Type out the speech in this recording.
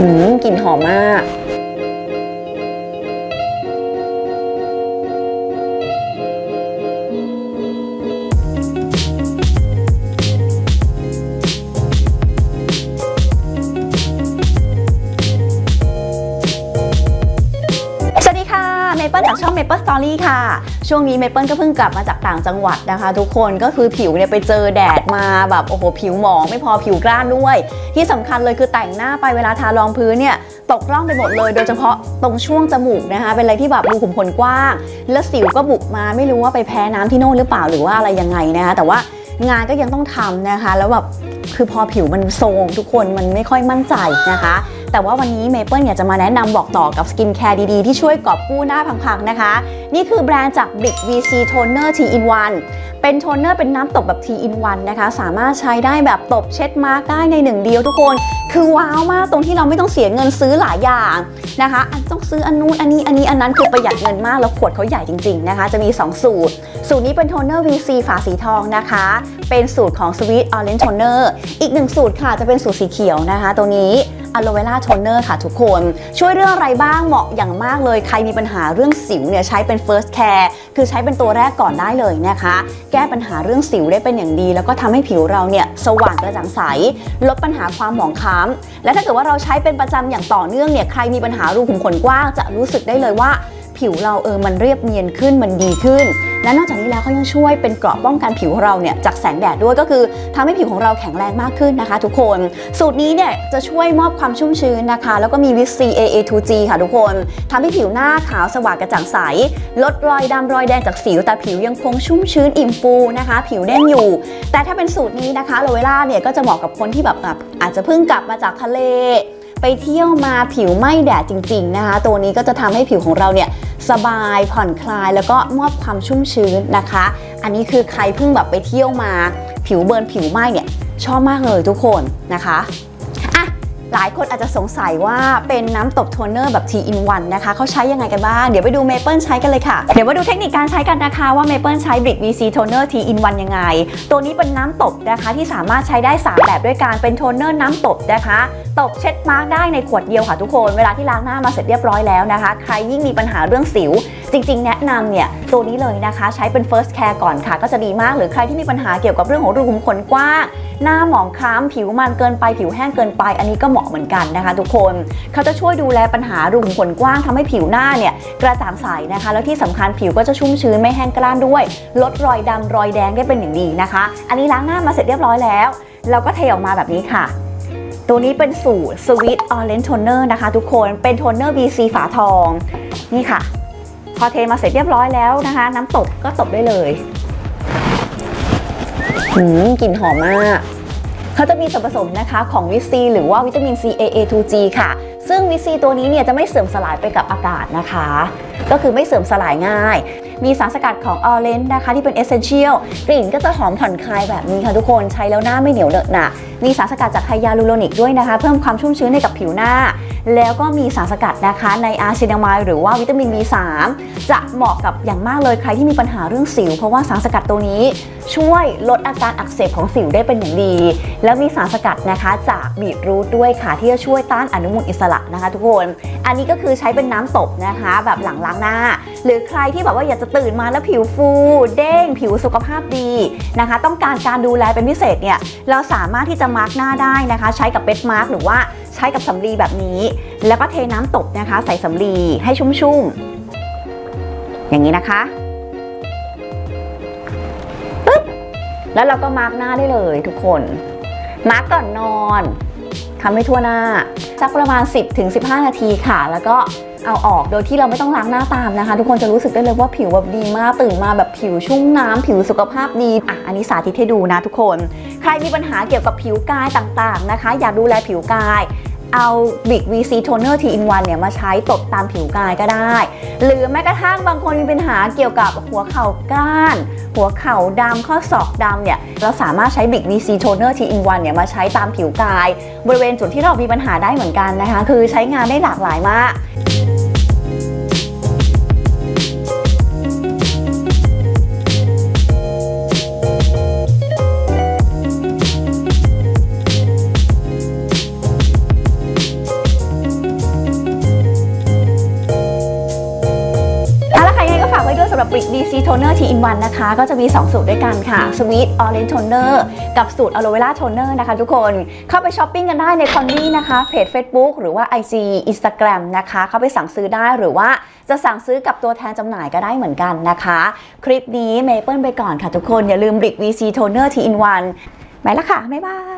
หืมกลิ่นหอมมาก Maple Story ค่ะ ช่วงนี้เมเปิลก็เพิ่งกลับมาจากต่างจังหวัดนะคะ ทุกคนก็คือผิวเนี่ยไปเจอแดดมาแบบโอ้โหผิวหมองไม่พอผิวกร้านด้วย ที่สำคัญเลยคือแต่งหน้าไปเวลาทารองพื้นเนี่ยตกร่องไปหมดเลย โดยเฉพาะตรงช่วงจมูกนะคะ เป็นอะไรที่แบบรูขุมขนกว้าง แล้วสิวก็บุกมาไม่รู้ว่าไปแพ้น้ำที่โน่นหรือเปล่าหรือว่าอะไรยังไงนะคะแต่ว่างานก็ยังต้องทำนะคะ แล้วแบบ คือพอผิวมันโทรงทุกคนมันไม่ค่อยมั่นใจนะคะ แต่ว่าวันนี้เมเปิลอยากจะมาแนะนำบอกต่อกับสกินแคร์ดีๆ ที่ช่วยกอบกู้หน้าพังๆนะคะ นี่คือแบรนด์จาก Big VC Toner T in 1 เป็นโทนเนอร์เป็นน้ำตบแบบ T in 1นะคะ สามารถใช้ได้แบบตบเช็ดมาร์กได้ในหนึ่งเดียวทุกคน คือว้าวมากตรงที่เราไม่ต้องเสียเงินซื้อหลายอย่างนะคะอันต้องซื้ออันนู้นอันนี้อันนี้อันนั้นคือประหยัดเงินมากแล้วขวดเขาใหญ่จริงๆนะคะ จะมี 2 สูตร สูตรนี้เป็นโทนเนอร์ VC ฝาสีทองนะคะ เป็นสูตรของ Sweet Orange Toner อีกหนึ่งสูตรค่ะจะเป็นสูตรสีเขียวนะคะตัวนี้ อะโลเวล่าโทนเนอร์ค่ะทุกคน ช่วยเรื่องอะไรบ้างเหมาะอย่างมากเลยใครมีปัญหาเรื่องสิวเนี่ยใช้เป็น first care คือใช้เป็นตัวแรกก่อนได้เลยนะคะ แก้ปัญหาเรื่องสิวได้เป็นอย่างดี แล้วก็ทำให้ผิวเราเนี่ยสว่างกระจ่างใส ลดปัญหาความหมองคล้ำและถ้าเกิดว่าเราใช้เป็นประจำอย่างต่อเนื่องเนี่ยใครมีปัญหารูขุมขนกว้างจะรู้สึกได้เลยว่า ผิวเราเออมันเรียบเนียนขึ้นมันดีขึ้น และนอกจากนี้แล้วเขายังช่วยเป็นเกราะป้องกันผิวของเราเนี่ยจากแสงแดดด้วยก็คือทำให้ผิวของเราแข็งแรงมากขึ้นนะคะ ทุกคน สูตรนี้เนี่ยจะช่วยมอบความชุ่มชื้นนะคะ แล้วก็มีวิตซี AA2G ค่ะทุกคนทำให้ผิวหน้าขาวสว่างกระจ่างใส ลดรอยดำรอยแดงจากสิวแต่ผิวยังคงชุ่มชื้นอิ่มฟูนะคะ ผิวเด้งอยู่ แต่ถ้าเป็นสูตรนี้นะคะโลเวล่าเนี่ยก็จะเหมาะกับคนที่แบบอะอาจจะเพิ่งกลับมาจากทะเล ไปเที่ยวมาผิวไม่แดดจริง ๆนะคะ ตัวนี้ก็จะทำให้ผิวของเราเนี่ย สบายผ่อนคลายแล้วก็มอบความชุ่มชื้นนะคะ อันนี้คือใครเพิ่งแบบไปเที่ยวมา ผิวเบิร์นผิวไหม้เนี่ยชอบมากเลยทุกคนนะคะอะ หลายคนอาจจะสงสัยว่าเป็นน้ำตบโทนเนอร์แบบ T in 1นะคะเขาใช้ยังไงกันบ้าง เดี๋ยวไปดูเมเปิลใช้กันเลยค่ะ เดี๋ยวมาดูเทคนิคการใช้กันนะคะว่าเมเปิลใช้ Brick VC Toner T in 1ยังไง ตัวนี้เป็นน้ำตบนะคะที่สามารถใช้ได้ 3 แบบด้วยกันเป็นโทนเนอร์น้ำตบนะคะ ตบเช็ดมาร์กได้ในขวดเดียวค่ะทุกคน เวลาที่ล้างหน้ามาเสร็จเรียบร้อยแล้วนะคะ ใครยิ่งมีปัญหาเรื่องสิวจริง ๆ แนะนำเนี่ยตัวนี้เลยนะคะ ใช้เป็น first care ก่อนค่ะ ก็จะดีมากหรือใครที่มีปัญหาเกี่ยวกับเรื่องของรูขุมขนกว้างหน้าหมองคล้ำผิวมันเกินไปผิวแห้งเกินไป อันนี้ก็เหมาะเหมือนกันนะคะทุกคนเขาจะช่วยดูแลปัญหารูขุมขนกว้างทำให้ผิวหน้าเนี่ยกระจ่างใสนะคะ แล้วที่สำคัญผิวก็จะชุ่มชื้นไม่แห้งกร้านด้วย ลดรอยดำรอยแดงได้เป็นอย่างดีนะคะ อันนี้ล้างหน้ามาเสร็จเรียบร้อยแล้วเราก็เทออกมาแบบนี้ค่ะตัวนี้เป็นสูตร Sweet Orange Toner นะคะทุกคน เป็นโทนเนอร์ VC ฝาทอง นี่ค่ะ พอเทมาเสร็จเรียบร้อยแล้วนะคะ น้ำตบก็ตบได้เลยหืมกลิ่นหอมมากเขาจะมีส่วนผสมนะคะของวิตซีหรือว่าวิตามิน C AA2G ค่ะ ซึ่งวิตซีตัวนี้เนี่ยจะไม่เสื่อมสลายไปกับอากาศนะคะ ก็คือไม่เสื่อมสลายง่าย มีสารสกัดของออเรนจ์นะคะที่เป็นเอเซนเชียลกลิ่นก็จะหอมผ่อนคลายแบบนี้ค่ะทุกคนใช้แล้วหน้าไม่เหนียวเหนอะหนะ มีสารสกัดจากไฮยาลูโรนิกด้วยนะคะ เพิ่มความชุ่มชื้นให้กับผิวหน้า แล้วก็มีสารสกัดนะคะในอาร์ซินามายหรือว่าวิตามิน B3 จะเหมาะกับอย่างมากเลยใครที่มีปัญหาเรื่องสิว เพราะว่าสารสกัดตัวนี้ช่วยลดอาการอักเสบของสิวได้เป็นอย่างดี แล้วมีสารสกัดนะคะจากบีทรูทด้วยค่ะที่จะช่วยต้านอนุมูลอิสระนะคะ ทุกคน อันนี้ก็คือใช้เป็นน้ำตบนะคะ แบบหลังล้างหน้าหรือใครที่แบบว่าอยากจะตื่นมาแล้วผิวฟูเด้ง ผิวสุขภาพดีนะคะ ต้องการการดูแลเป็นพิเศษเนี่ยเราสามารถที่จะมาร์กหน้าได้นะคะ ใช้กับเบสมาร์กหรือว่าใช้กับสำลีแบบนี้ แล้วก็เทน้ำตบนะคะ ใส่สำลีให้ชุ่มๆ อย่างนี้นะคะแล้วเราก็มาร์กหน้าได้เลยทุกคนมาร์กก่อนนอนทำให้ทั่วหน้า สักประมาณ 10-15 นาทีค่ะ แล้วก็ เอาออก โดยที่เราไม่ต้องล้างหน้าตามนะคะ ทุกคนจะรู้สึกได้เลยว่าผิวแบบดีมากตื่นมาแบบผิวชุ่มน้ำผิวสุขภาพดีอะอันนี้สาธิตให้ดูนะทุกคน ใครมีปัญหาเกี่ยวกับผิวกายต่างๆนะคะ อยากดูแลผิวกายเอา Big VC Toner T in 1เนี่ยมาใช้ตบตามผิวกายก็ได้ หรือแม้กระทั่งบางคนมีปัญหาเกี่ยวกับหัวเข่าก้าน หัวเข่าดำข้อศอกดำเนี่ย เราสามารถใช้ Big VC Toner T in 1เนี่ยมาใช้ตามผิวกาย บริเวณจุดที่เรามีปัญหาได้เหมือนกันนะคะ คือใช้งานได้หลากหลายมาก VC Toner T in 1นวันนะคะ ก็จะมี 2 สูตรด้วยกันค่ะ Sweet Orange Toner กับสูตร Aloe Vera Toner นะคะทุกคน เข้าไปช้อปปิ้งกันได้ในคอนนี่นะคะ เพจ Facebook หรือว่า IG Instagram นะคะ เข้าไปสั่งซื้อได้หรือว่าจะสั่งซื้อกับตัวแทนจำหน่ายก็ได้เหมือนกันนะคะ คลิปนี้เมเปิลไปก่อนค่ะทุกคน อย่าลืมบริก VC Toner T in 1ไปล้วค่ะ บ๊ายบาย